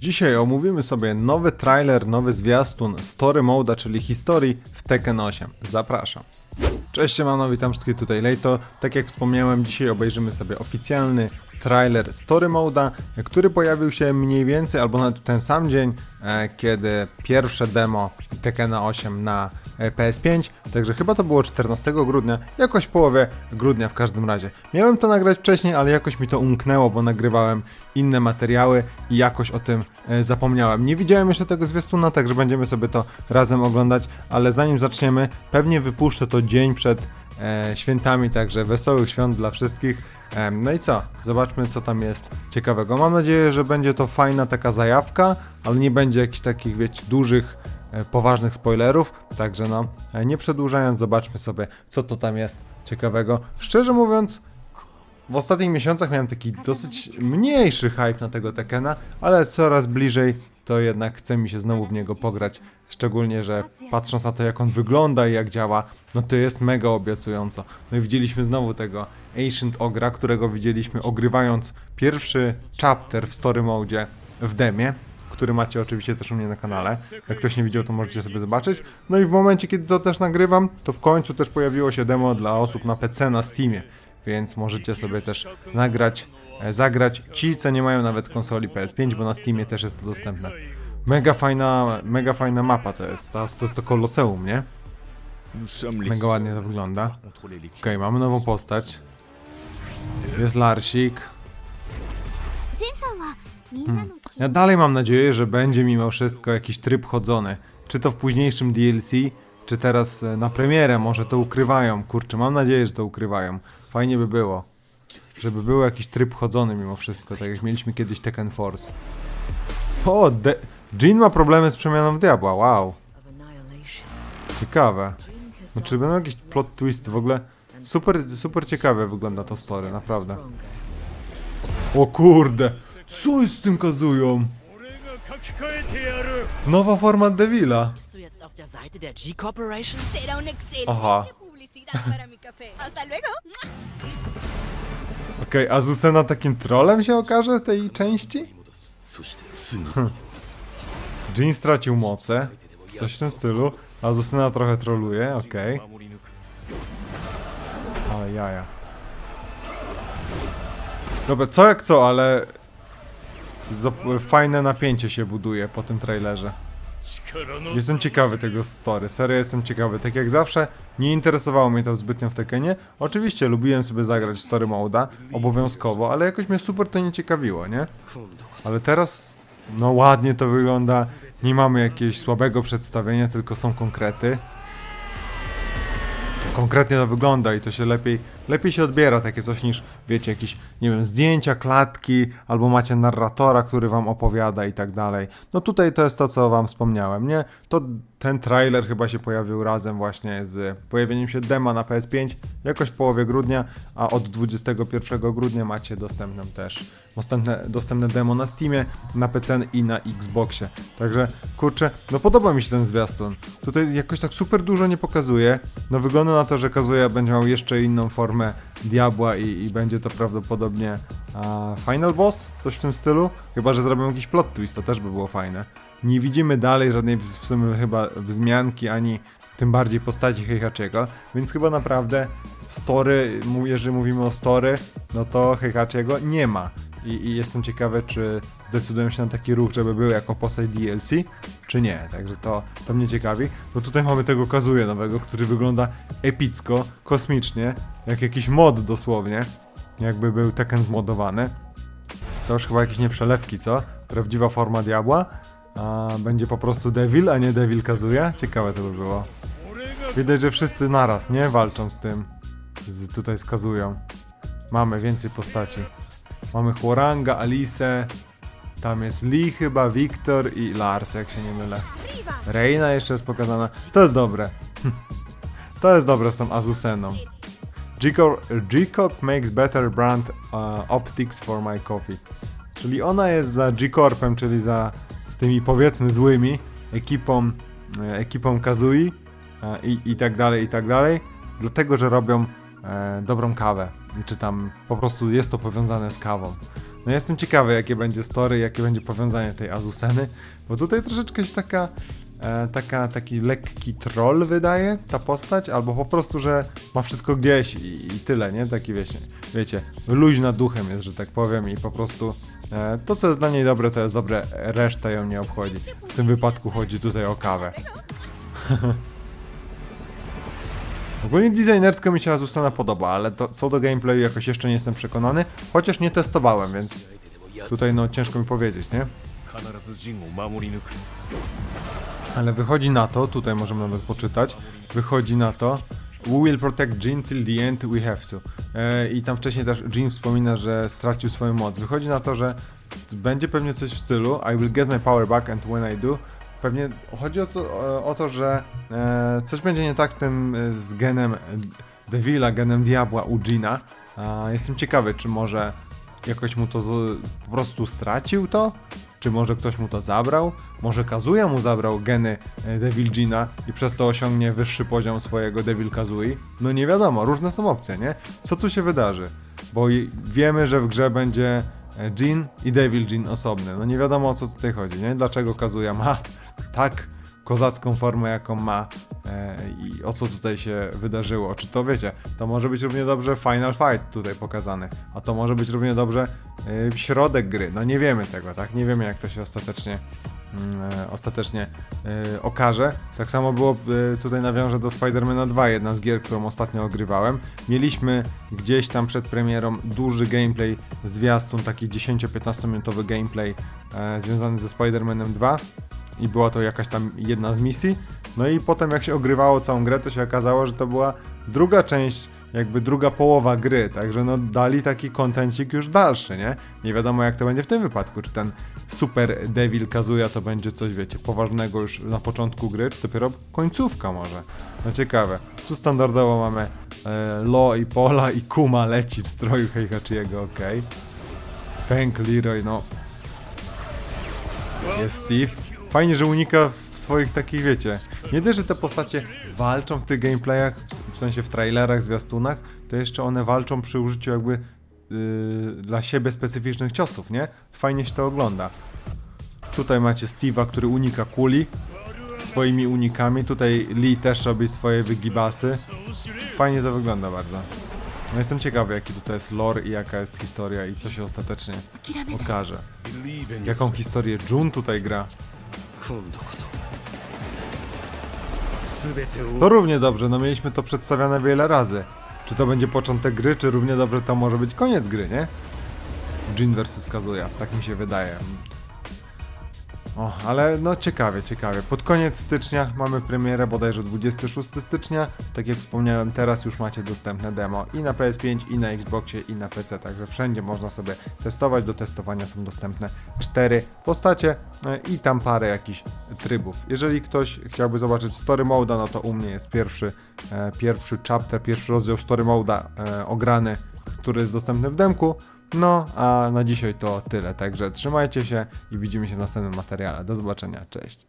Dzisiaj omówimy sobie nowy trailer, nowy zwiastun Story Moda, czyli historii w Tekken 8. Zapraszam. Cześć, siemano, witam wszystkich tutaj Lejto. Tak jak wspomniałem, dzisiaj obejrzymy sobie oficjalny trailer Story Moda, który pojawił się mniej więcej, albo nawet ten sam dzień, e, kiedy pierwsze demo Tekkena 8 na e, PS5, także chyba to było 14 grudnia, jakoś połowie grudnia w każdym razie. Miałem to nagrać wcześniej, ale jakoś mi to umknęło, bo nagrywałem inne materiały i jakoś o tym e, zapomniałem. Nie widziałem jeszcze tego zwiastuna, także będziemy sobie to razem oglądać, ale zanim zaczniemy, pewnie wypuszczę to dzień przed e, świętami, także wesołych świąt dla wszystkich. Em, no i co? Zobaczmy, co tam jest ciekawego. Mam nadzieję, że będzie to fajna taka zajawka, ale nie będzie jakichś takich, wiecie, dużych, e, poważnych spoilerów. Także no, e, nie przedłużając, zobaczmy sobie, co to tam jest ciekawego. Szczerze mówiąc, w ostatnich miesiącach miałem taki dosyć mniejszy hype na tego Tekena, ale coraz bliżej to jednak chce mi się znowu w niego pograć. Szczególnie, że patrząc na to jak on wygląda i jak działa, no to jest mega obiecująco. No i widzieliśmy znowu tego Ancient Ogra, którego widzieliśmy ogrywając pierwszy chapter w story mode w demie, który macie oczywiście też u mnie na kanale. Jak ktoś nie widział, to możecie sobie zobaczyć. No i w momencie, kiedy to też nagrywam, to w końcu też pojawiło się demo dla osób na PC na Steamie więc możecie sobie też nagrać, E, zagrać ci, co nie mają nawet konsoli PS5, bo na Steamie też jest to dostępne. Mega fajna, mega fajna mapa to jest, to, to jest to koloseum, nie? Mega ładnie to wygląda. Okej, okay, mamy nową postać. Jest Larsik. Hmm. Ja dalej mam nadzieję, że będzie mimo wszystko jakiś tryb chodzony. Czy to w późniejszym DLC, czy teraz e, na premierę, może to ukrywają. Kurczę, mam nadzieję, że to ukrywają. Fajnie by było. Żeby był jakiś tryb chodzony mimo wszystko, tak jak mieliśmy kiedyś Tekken Force. O, de- Jin ma problemy z przemianą w diabła, wow. Ciekawe. No czy będą jakieś plot twisty? W ogóle super, super ciekawe wygląda to story, naprawdę. O kurde! Co jest z tym Kazują? Nowa forma Devila. Bist Okej, a Zusena takim trolem się okaże w tej części? そしてすぐに Jin stracił moce, coś w tym stylu, a Zusena trochę troluje, okej. 守り抜く Ale jaja. Dobra, co jak co, ale... zap- Fajne napięcie się buduje po tym trailerze. Jestem ciekawy tego story, serio jestem ciekawy. Tak jak zawsze, nie interesowało mnie to zbytnio w Tekkenie. Oczywiście lubiłem sobie zagrać story moda, obowiązkowo, ale jakoś mnie super to nie ciekawiło, nie? Ale teraz, no ładnie to wygląda. Nie mamy jakiegoś słabego przedstawienia, tylko są konkrety. Konkretnie to wygląda i to się lepiej, lepiej się odbiera takie coś niż, wiecie, jakieś, nie wiem, zdjęcia, klatki, albo macie narratora, który wam opowiada i tak dalej. No tutaj to jest to, co wam wspomniałem, nie? To ten trailer chyba się pojawił razem właśnie z pojawieniem się dema na PS5 jakoś w połowie grudnia, a od 21 grudnia macie dostępną też dostępne, dostępne demo na Steamie, na PC i na Xboxie. Także kurczę, no podoba mi się ten zwiastun. Tutaj jakoś tak super dużo nie pokazuje. No wygląda na to, że Kazuya będzie miał jeszcze inną formę diabła i, i będzie to prawdopodobnie a, Final Boss, coś w tym stylu. Chyba, że zrobią jakiś plot twist, to też by było fajne. Nie widzimy dalej żadnej w sumie chyba wzmianki, ani tym bardziej postaci Heihachiego, więc chyba naprawdę story, jeżeli mówimy o story, no to Heihachiego nie ma. I, I jestem ciekawy, czy zdecydują się na taki ruch, żeby był jako postać DLC, czy nie. Także to, to mnie ciekawi. Bo tutaj mamy tego Kazuya nowego, który wygląda epicko, kosmicznie, jak jakiś mod dosłownie. Jakby był Tekken zmodowany. To już chyba jakieś nieprzelewki, co? Prawdziwa forma diabła. A będzie po prostu Devil, a nie Devil Kazuya? Ciekawe to by było. Widać, że wszyscy naraz, nie? Walczą z tym. Z, tutaj z Kazują. Mamy więcej postaci. Mamy Huaranga, Alice. Tam jest Lee chyba, Wiktor i Lars, jak się nie mylę. Reina jeszcze jest pokazana. To jest dobre. To jest dobre z tą Azuseną. G-Corp makes better brand uh, optics for my coffee. Czyli ona jest za G-Corpem, czyli za z tymi powiedzmy złymi ekipą, e, ekipą Kazui e, i, i tak dalej, i tak dalej. Dlatego, że robią e, dobrą kawę. I czy tam po prostu jest to powiązane z kawą. No jestem ciekawy, jakie będzie story, jakie będzie powiązanie tej Azuseny, bo tutaj troszeczkę się taka, e, taka, taki lekki troll wydaje, ta postać, albo po prostu, że ma wszystko gdzieś i, i tyle, nie? Taki wiecie, wiecie, luźna duchem jest, że tak powiem i po prostu e, to, co jest dla niej dobre, to jest dobre, reszta ją nie obchodzi. W tym wypadku chodzi tutaj o kawę. Ogólnie designersko mi się Azusana podoba, ale to, co do gameplayu jakoś jeszcze nie jestem przekonany, chociaż nie testowałem, więc tutaj no ciężko mi powiedzieć, nie? Ale wychodzi na to, tutaj możemy nawet poczytać, wychodzi na to, We will protect Jin till the end we have to. E, I tam wcześniej też Jin wspomina, że stracił swoją moc. Wychodzi na to, że będzie pewnie coś w stylu I will get my power back and when I do, Pewnie chodzi o, o, to, że e, coś będzie nie tak z tym e, z genem e, Devila, genem Diabła u Jina. A, jestem ciekawy, czy może jakoś mu to z, po prostu stracił to? Czy może ktoś mu to zabrał? Może Kazuya mu zabrał geny e, Devil Gina i przez to osiągnie wyższy poziom swojego Devil Kazui? No nie wiadomo, różne są opcje, nie? Co tu się wydarzy? Bo wiemy, że w grze będzie e, Jin i Devil Jin osobny. No nie wiadomo o co tutaj chodzi, nie? Dlaczego Kazuya ma tak kozacką formę, jaką ma e, i o co tutaj się wydarzyło. Czy to wiecie, to może być równie dobrze Final Fight tutaj pokazany, a to może być równie dobrze e, środek gry. No nie wiemy tego, tak? Nie wiemy jak to się ostatecznie ostatecznie e, okaże. Tak samo było e, tutaj nawiążę do Spidermana 2, jedna z gier, którą ostatnio ogrywałem. Mieliśmy gdzieś tam przed premierą duży gameplay, zwiastun, taki 10-15 minutowy gameplay e, związany ze Spider-Manem 2 i była to jakaś tam jedna z misji. No i potem jak się ogrywało całą grę, to się okazało, że to była druga część, jakby druga połowa gry, także no dali taki kontencik już dalszy, nie? Nie wiadomo jak to będzie w tym wypadku, czy ten Super Devil Kazuya to będzie coś, wiecie, poważnego już na początku gry, czy dopiero końcówka może. No ciekawe. Tu standardowo mamy e, Lo i Pola i Kuma leci w stroju Heihachiego, okej. Feng Leroy, no jest Steve. Fajnie, że unika w swoich takich, wiecie, nie dość, że te postacie walczą w tych gameplayach, w, w sensie w trailerach, zwiastunach, to jeszcze one walczą przy użyciu jakby yy, dla siebie specyficznych ciosów, nie? Fajnie się to ogląda. Tutaj macie Steve'a, który unika kuli swoimi unikami, tutaj Lee też robi swoje wygibasy. Fajnie to wygląda bardzo. No jestem ciekawy, jaki tutaj jest lore i jaka jest historia i co się ostatecznie okaże. Jaką historię Jun tutaj gra. To równie dobrze, no mieliśmy to przedstawiane wiele razy. Czy to będzie początek gry, czy równie dobrze to może być koniec gry, nie? Jin versus Kazuya, tak mi się wydaje. O, ale no ciekawie, ciekawie. Pod koniec stycznia mamy premierę, bodajże 26 stycznia. Tak jak wspomniałem, teraz już macie dostępne demo i na PS5, i na Xboxie, i na PC, także wszędzie można sobie testować. Do testowania są dostępne cztery postacie e, i tam parę jakichś trybów. Jeżeli ktoś chciałby zobaczyć Story Moda, no to u mnie jest pierwszy, e, pierwszy chapter, pierwszy rozdział Story Moda e, ograny, który jest dostępny w demku. No, a na dzisiaj to tyle. Także trzymajcie się i widzimy się w następnym materiale. Do zobaczenia. Cześć.